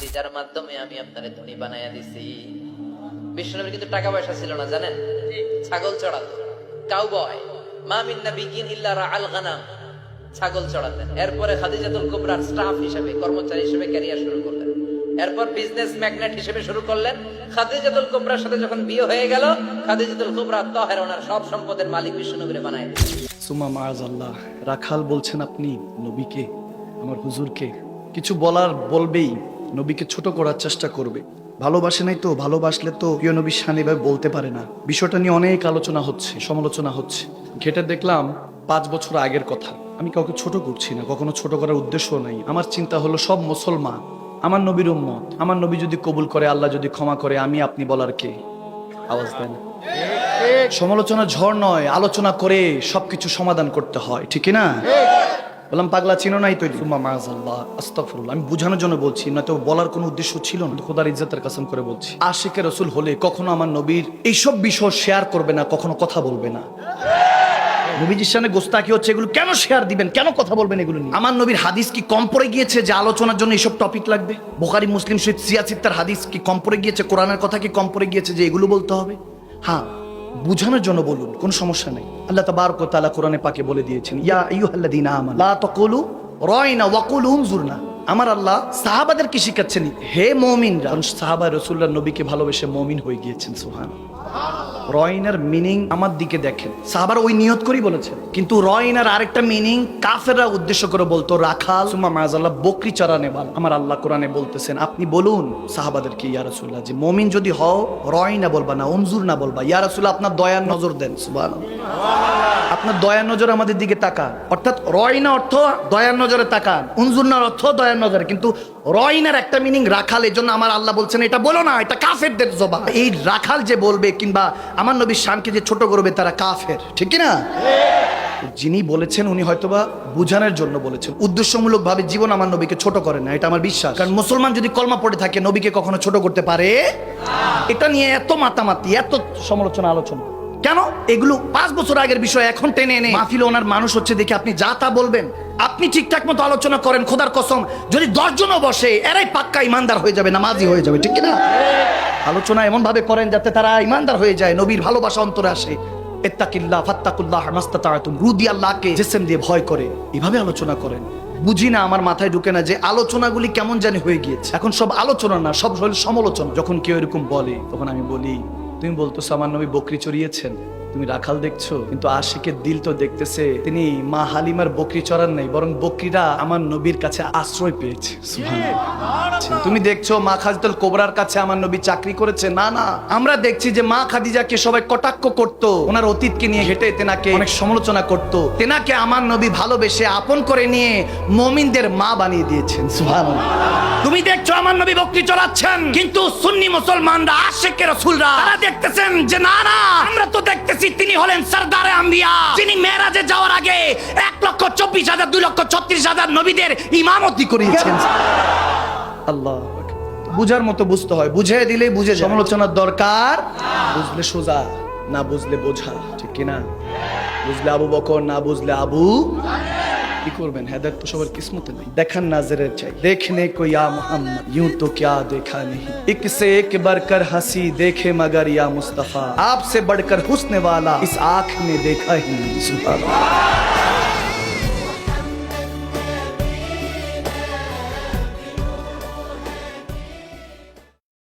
খাদিজার মাধ্যমে আমি আপনারে ধনী বানাইয়া দিছি। বিষ্ণুনবীর কিন্তু টাকা পয়সা ছিল না জানেন? ছাগল চড়াতো। কাউ বয় ইল্লা গানাম। ছাগল চড়াতেন। এরপরে খাদিজাতুল কুবরার স্টাফ হিসেবে কর্মচারী হিসেবে ক্যারিয়ার শুরু করলেন। এরপর বিজনেস ম্যাগনেট হিসেবে শুরু করলেন। খাদিজাতুল কুবরার সাথে যখন বিয়ে হয়ে গেল খাদিজাতুল কুবরা তহের ওনার সব সম্পদের মালিক বিষ্ণুনবীরে বানায় দিলেন। সুমা রাখাল বলছেন আপনি নবীকে আমার হুজুরকে। কিছু বলার বলবেই। নবীকে ছোট করার চেষ্টা করবে। ভালোবাসে নাই তো, ভালোবাসলে তো প্রিয় নবী শানি ভাই বলতে পারে না। বিষয়টা নিয়ে অনেক আলোচনা হচ্ছে, সমালোচনা হচ্ছে। ঘেটে দেখলাম পাঁচ বছর আগের কথা। আমি কাউকে ছোট করছি না, কখনো ছোট করার উদ্দেশ্য নাই। আমার চিন্তা হলো সব মুসলমান। আমার নবীর উম্মত। আমার নবী যদি কবুল করে, আল্লাহ যদি ক্ষমা করে, আমি আপনি বলার কে? আওয়াজ দেন। সমালোচনা ঝড় নয়, আলোচনা করে সবকিছু সমাধান করতে হয়, ঠিক না? বললাম পাগলা চিনো নাই তো সুম্মা মাযাল্লাহ আস্তাগফিরুল্লাহ। আমি বোঝানোর জন্য বলছি না তো বলার কোনো উদ্দেশ্য ছিল না? খোদার ইজ্জতের কাসম করে বলছি। আশিকে রসুল হলে কখনো আমার নবীর এইসব বিষয় শেয়ার করবে না কখনো কথা বলবে না। নবীজির সামনে গোস্তাকি হচ্ছে এগুলো কেন শেয়ার দিবেন? কেন কথা বলবেন এগুলো নিয়ে? আমার নবীর হাদিস কি কম পড়ে গিয়েছে যে আলোচনার জন্য এইসব টপিক লাগবে? বোখারি মুসলিম শহীদ সিয়াসিত্তার হাদিস কি কম পড়ে গিয়েছে? কোরআনের কথা কি কম পড়ে গিয়েছে যে এগুলো বলতে হবে? হ্যাঁ বুঝানোর জন্য বলুন, কোনো সমস্যা নেই। আল্লাহ তাবারক তাআলা কোরআনে পাকে বলে দিয়েছেন, ইয়া আইয়ুহাল্লাযীনা আমানু, লা তাকুলু রাইনা ওয়া কুলু উনজুরনা। আমার আল্লাহ সাহাবাদের কি শিখাচ্ছেন? হে মুমিনরা সাহাবা রাসূলুল্লাহ নবীকে ভালোবেসে মুমিন হয়ে গিয়েছেন সুবহান রয়নার মিনিং আমার দিকে দেখেন। সাহাবার ওই নিয়ত করেই বলেছেন। কিন্তু রয়নার আরেকটা মিনিং কাফেররা উদ্দেশ্য করে বলতো, রাখাল সুমা মাজাল্লাহ বকরি চড়ানে বাল। আমার আল্লাহ কোরআনে বলতেছেন, আপনি বলুন সাহাবাদেরকে, ইয়া যে মমিন যদি হও, রয়না বলবা না অনজুর না বলবা। ইয়া আপনার দয়ার নজর দেন। সুবহানাল্লাহ। আপনার দয়ার নজর আমাদের দিকে তাকান। অর্থাৎ রয়না অর্থ দয়ার নজরে তাকান উনজুরনার অর্থ দয়ার নজরে। কিন্তু রয়নার একটা মিনিং রাখাল এর জন্য আমার আল্লাহ বলছেন, এটা বলো না, এটা কাফেরদের জবা এই রাখাল যে বলবে কিংবা আমার নবীর শানকে যে ছোট করবে, তারা কাফের, ঠিক না যিনি বলেছেন, উনি হয়তোবা বুঝানোর জন্য বলেছেন। উদ্দেশ্যমূলক ভাবে জীবন আমার নবীকে ছোট করে না, এটা আমার বিশ্বাস। কারণ মুসলমান যদি কলমা পড়ে থাকে, নবীকে কখনো ছোট করতে পারে? এটা নিয়ে এত মাতামাতি, এত সমালোচনা, আলোচনা। কেন? এগুলো পাঁচ বছর আগের বিষয়, এখন টেনে এনে। মাহফিলে ওনার মানুষ হচ্ছে দেখে আপনি যা তা বলবেন। আপনি ঠিকঠাক মতো আলোচনা করেন, খোদার কসম। যদি দশজনও বসে, এরাই পাক্কা ইমানদার হয়ে যাবে, নামাজি হয়ে যাবে, ঠিক না আলোচনা এমন ভাবে করেন যাতে তারা ইমানদার হয়ে যায়, নবীর ভালোবাসা অন্তরে আসে। এত্তাকিল্লাহ, ফাত্তাকুল্লাহ মাস্তাতাতুম রুদি আল্লাহকে জিসম দিয়ে ভয় করে, এভাবে আলোচনা করেন। বুঝি না আমার মাথায় ঢুকে না যে আলোচনাগুলি কেমন জানি হয়ে গিয়েছে। এখন সব আলোচনা না, সব সমালোচনা। যখন কেউ এরকম বলে, তখন আমি বলি তুমি বলতো আমার নবী বকরি চড়িয়েছেন তুমি রাখাল দেখছ, কিন্তু আশিকের দিল তো দেখতেছে। তিনি মা হালিমার বকরি চড়ান নাই, বরং বকরিরা আমার নবীর কাছে আশ্রয় পেয়েছে। তুমি দেখছ মা খাদিজাতুল কোবরার কাছে আমার নবী চাকরি করেছে? না না। আমরা দেখছি যে মা খাদিজাকে সবাই কটাক্ষ করত। ওনার অতীতকে নিয়ে হেঁটে তেনাকে অনেক সমালোচনা করত। তেনাকে আমার নবী ভালোবেসে আপন করে নিয়ে মমিনদের মা বানিয়ে দিয়েছেন। সুবহানাল্লাহ। তুমি দেখছ আমার নবী বকরি চড়াচ্ছেন, কিন্তু সুন্নি মুসলমানরা, আশেকের রাসূলরা, তারা দেখতেছেন যে, না না, আমরা তো দেখতেছি তিনি হলেন সরদারে আম্বিয়া। যিনি মেয়েরাজে যাওয়ার আগে এক লক্ষ চব্বিশ হাজার, দুই লক্ষ ছত্রিশ হাজার নবীদের ইমামতি করিয়েছেন। আল্লাহ। বুঝার মতো বুঝতে হয়। বুঝে দিলে বুঝে সমালোচনার দরকার। বুঝলে সোজা, না বুঝলে বোঝা। ঠিক কিনা? বুঝলে আবু বকর, না বুঝলে আবু কি করবেন হেদায়ত তো সবার কিসমতে নেই দেখান নাজরের চাই দেখনে কো ইয়া মোহাম্মদ यूं तो क्या देखा नहीं एक से एक बढ़कर हंसी देखे मगर या मुस्तफा आपसे बढ़कर हुस्न वाला इस आंख ने देखा ही नहीं सुभान अल्लाह।